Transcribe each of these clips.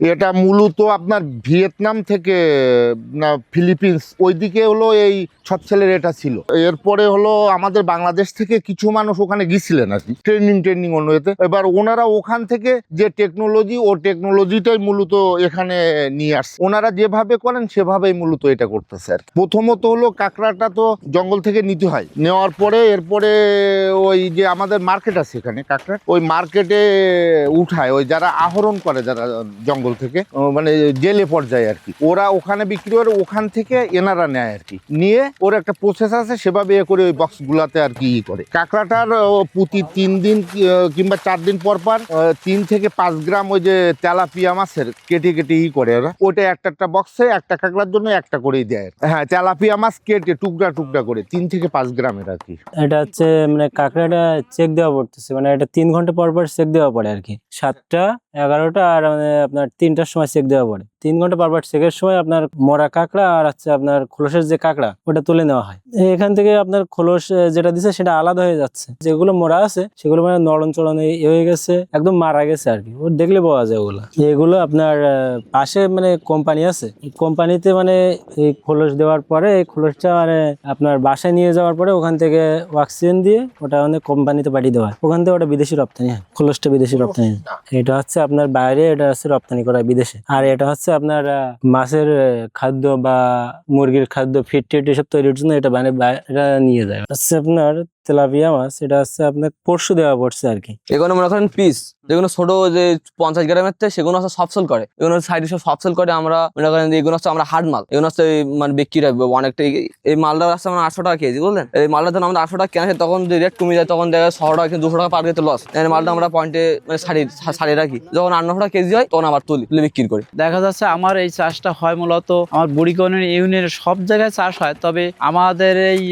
এটা মূলত আপনার ভিয়েতনাম থেকে, না, ফিলিপিন্স, ওইদিকে হলো এই ছচ্ছেলের এটা ছিল। এরপরে হলো আমাদের বাংলাদেশ থেকে কিছু মানুষ ওখানে গিয়েছিলেন আর কি ট্রেনিং ট্রেনিং অন্য এতে। এবার ওনারা ওখান থেকে যে টেকনোলজি ও টেকনোলজিটাই মূলত এখানে নিয়ে আসছে। ওনারা যেভাবে করেন, সেভাবেই মূলত এটা করতেছে আর প্রথমত হলো কাঁকড়াটা তো জঙ্গল থেকে নিতে হয়। নেওয়ার পরে এরপরে ওই যে আমাদের মার্কেট আছে এখানে কাঁকড়া ওই মার্কেটে উঠায়। ওই যারা আহরণ করে, যারা জঙ্গল থেকে, ও মানে জেলে পর্যায়ে আর কি। ওরা ওখানে বিক্রি করে, ওখান থেকে এনারা নেয় আর কি। নিয়ে ওর একটা প্রসেস আছে, সেভাবে এ করে ওই বক্স গুলাতে আর কি ই করে। কাঁকড়াটার প্রতি তিন দিন কিংবা চার দিন পর পর তিন থেকে পাঁচ গ্রাম ওই যে তেলাপিয়া মাছের কেটে কেটে ই করে ওরা। ওটা একটা একটা বক্সে একটা কাঁকড়ার জন্য একটা করেই দেয় হ্যাঁ তেলাপিয়া মাছ কেটে টুকরা টুকরা করে, তিন থেকে পাঁচ গ্রামের আর কি। এটা হচ্ছে মানে কাঁকড়াটা চেক দেওয়া পড়তেছে মানে এটা তিন ঘণ্টা পর পর চেক দেওয়া পড়ে আর কি। সাতটা, এগারোটা, আর মানে আপনার তিনটার সময় চেক দেওয়া পড়ে। তিন ঘণ্টা পর পর চেকের সময় আপনার মরা কাঁকড়া আর হচ্ছে আপনার খোলসের যে কাঁকড়া ওটা তুলে নেওয়া হয়। এখান থেকে আপনার খোলস যেটা দিছে সেটা আলাদা হয়ে যাচ্ছে। যেগুলো মরা আছে সেগুলো মানে নরম চড়ন হয়ে গেছে একদম মারা গেছে আর কি। ও দেখলে পাওয়া যায় ওগুলো। এগুলো আপনার পাশে মানে কোম্পানি আছে। কোম্পানিতে মানে এই খোলস দেওয়ার পরে এই খোলসটা মানে আপনার বাসায় নিয়ে যাওয়ার পরে ওখান থেকে অক্সিজেন দিয়ে ওটা মানে কোম্পানিতে পাঠিয়ে দেওয়া হয়। ওখান থেকে ওটা বিদেশি রপ্তানি হয়। খোলসটা বিদেশি রপ্তানি। এটা হচ্ছে আপনার বাইরে এটা হচ্ছে রপ্তানি করা বিদেশে। আর এটা হচ্ছে আপনার মাছের খাদ্য বা মুরগির খাদ্য, ফিট টিট এসব তৈরির জন্য এটা বানিয়ে বাইরে নিয়ে যায়। হচ্ছে আপনার তেলাপিয়া মাছ এটা হচ্ছে আপনার পরশু দেওয়া পড়ছে আর কি এগুলো মনে করেন পিস যেগুলো ছোট যে পঞ্চাশ গ্রামের থেকে সেগুলো হচ্ছে সফসেল করে। এগুলো সাইডে সব সফসেল করে আমরা মনে করেন এগুলো হচ্ছে আমরা হার্ড মাল। এগুলো হচ্ছে মানে বিক্রি হয় অনেকটা। এই- মালটা আসছে মানে আটশো টাকা কেজি বুঝলেন? এই মালটা যখন আমরা আটশো টাকা কেনা তখন যে রেট কমে যায় তখন দেখা যায় ছশো টাকা কিন্তু দুশো টাকা পার কেজি লস এই মালটা আমরা পয়েন্টে মানে সারি সারি রাখি। যখন আটশো টাকা কেজি হয় তখন আবার তুলি তুলে বিক্রি করি। দেখা যাচ্ছে আমার এই চাষটা হয় মূলত আমার বুড়িগলিনী ইউনিয়নের সব জায়গায় চাষ হয় তবে আমাদের এই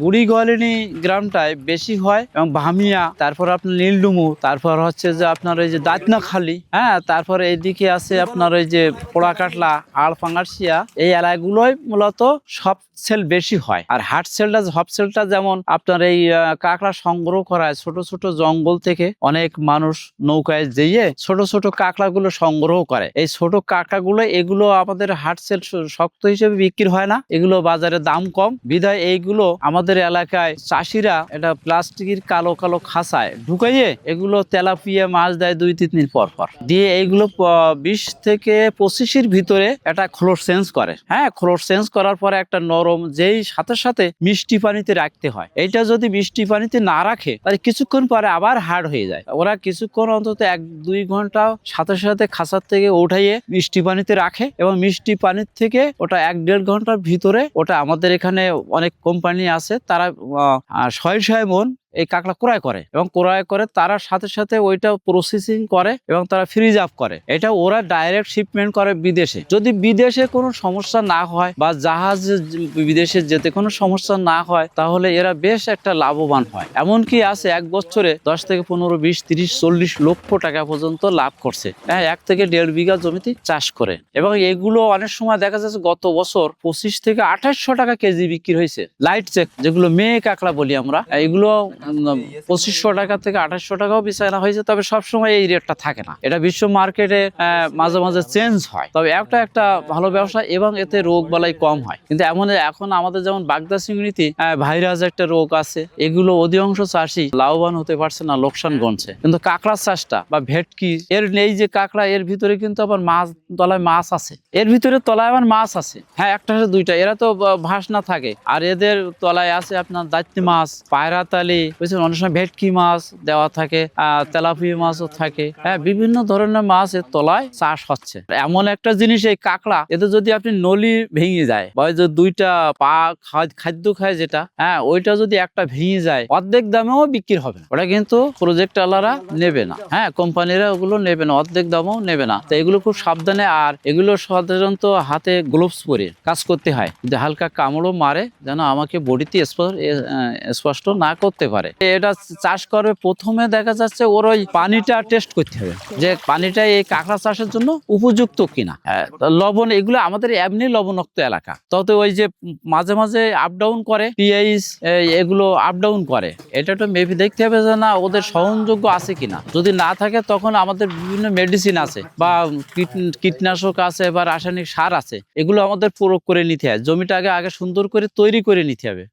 বুড়িগলিনী গ্রামটায় বেশি হয় এবং ভামিয়া তারপর আপনার নীলডুমু, তারপর হচ্ছে যে আপনার ওই যে দাঁতনাখালি হ্যাঁ তারপর এইদিকে আছে আপনার ওই যে পোড়া কাটলা আড় পাঙ্গারসিয়া এই এলাকাগুলোই মূলত সব সেল বেশি হয়। আর হাট সেলটা হপ সেলটা যেমন আপনার এই কাঁকড়া সংগ্রহ করায় ছোট ছোট জঙ্গল থেকে অনেক মানুষ নৌকায় যেয়ে ছোট ছোট কাঁকড়াগুলো সংগ্রহ করে। এই ছোট কাঁকড়াগুলো, এগুলো আমাদের হাট সেল শক্ত হিসেবে বিক্রি হয় না। এগুলো বাজারে দাম কম। বিধায় এইগুলো আমাদের এলাকায় চাষিরা এটা প্লাস্টিকের কালো কালো খাসায় ঢুকাইয়ে এগুলো তেলাপিয়া মাছ দেয় দুই তিন দিন পর পর। দিয়ে এইগুলো বিশ থেকে পঁচিশের ভিতরে এটা খোলস চেঞ্জ করে। হ্যাঁ খোলস চেঞ্জ করার পরে একটা নরম যেই সাথে সাথে মিষ্টি পানিতে রাখতে হয়। এইটা যদি মিষ্টি পানিতে না রাখে, তাহলে কিছুক্ষণ পরে আবার হার্ড হয়ে যায়। ওরা কিছুক্ষণ অন্তত এক দুই ঘণ্টা সাথে সাথে খাসার থেকে উঠাইয়ে মিষ্টি পানিতে রাখে এবং মিষ্টি পানির থেকে ওটা এক দেড় ঘণ্টার ভিতরে ওটা আমাদের এখানে অনেক কোম্পানি আছে, তারা ছয় শয়ে মন এই কাঁকড়া ক্রয় করে এবং ক্রয় করে তারা সাথে সাথে ওইটা প্রসেসিং করে এবং তারা ফ্রিজ আপ করে। এটা ওরা ডাইরেক্ট শিপমেন্ট করে বিদেশে। যদি বিদেশে কোনো সমস্যা না হয় বা জাহাজ বিদেশে যেতে কোনো সমস্যা না হয়, তাহলে এরা বেশ একটা লাভবান হয়। এমনকি আছে এক বছরে দশ থেকে পনেরো, বিশ, তিরিশ, চল্লিশ লক্ষ টাকা পর্যন্ত লাভ করছে। হ্যাঁ এক থেকে দেড় বিঘা জমিতে চাষ করে। এবং এগুলো অনেক সময় দেখা যাচ্ছে গত বছর পঁচিশ থেকে আঠাশশো টাকা কেজি বিক্রি হয়েছে। লাইট চেক যেগুলো মেয়ে কাঁকড়া বলি আমরা, এগুলো পঁচিশশো টাকা থেকে আঠাশশো টাকাও বেচাকেনা হয়েছে তবে সবসময় এই রেটটা থাকে না। এটা বিশ্ব মার্কেটে মাঝে মাঝে চেঞ্জ হয়। তবে একটা একটা ভালো ব্যবসা এবং এতে রোগ বালাই কম হয়। কিন্তু এমন এখন আমাদের যেমন বাগদা চিংড়িতে ভাইরাস একটা রোগ আছে। এগুলো অধিকাংশ চাষি লাভবান হতে পারছে না লোকসান গণছে। কিন্তু কাঁকড়া চাষটা বা ভেটকি এর নেই যে কাঁকড়া এর ভিতরে কিন্তু আবার মাছ তলায় মাছ আছে। এর ভিতরে তলায় আবার মাছ আছে। হ্যাঁ একটা দুইটা এরা তো ভাস না থাকে। আর এদের তলায় আছে আপনার দায়িত্বী মাছ পায়রাতালি বুঝছেন? অনেক সময় ভেটকি মাছ দেওয়া থাকে আহ, তেলাপিয়া মাছও থাকে। হ্যাঁ বিভিন্ন ধরনের মাছ এর তলায় চাষ হচ্ছে। এমন একটা জিনিস এই কাঁকড়া এতে যদি আপনি নলি ভেঙে যায় বা যে দুইটা পা খাদ্য খায় যেটা হ্যাঁ ওইটা যদি একটা ভেঙে যায় অর্ধেক দামেও বিক্রি হবে ওটা কিন্তু প্রজেক্ট আলারা নেবে না। হ্যাঁ কোম্পানিরা ওগুলো নেবে না অর্ধেক দামও নেবে না। তো এগুলো খুব সাবধানে আর এগুলো সাধারণত হাতে গ্লোভস পরে কাজ করতে হয়। যদি হালকা কামড়ও মারে যেন আমাকে বডিতে স্পষ্ট না করতে পারে। করে এটা চাষ করবে প্রথমে দেখা যাচ্ছে ওর ওই পানিটা টেস্ট করতে হবে। যে পানিটা এই কাঁকড়া চাষের জন্য উপযুক্ত কিনা। হ্যাঁ, লবণ এগুলো আমাদের এমনি লবণাক্ত এলাকা। তত ওই যে মাঝে মাঝে আপ ডাউন করে পিএইচ এগুলো আপ ডাউন করে। এটা তো মেবি দেখতে হবে যে না ওদের সহনযোগ্য আছে কিনা। যদি না থাকে তখন আমাদের বিভিন্ন মেডিসিন আছে বা কীট- কীটনাশক আছে বা রাসায়নিক সার আছে। এগুলো আমাদের প্রয়োগ করে নিতে হয়। জমিটা আগে আগে সুন্দর করে তৈরি করে নিতে হবে।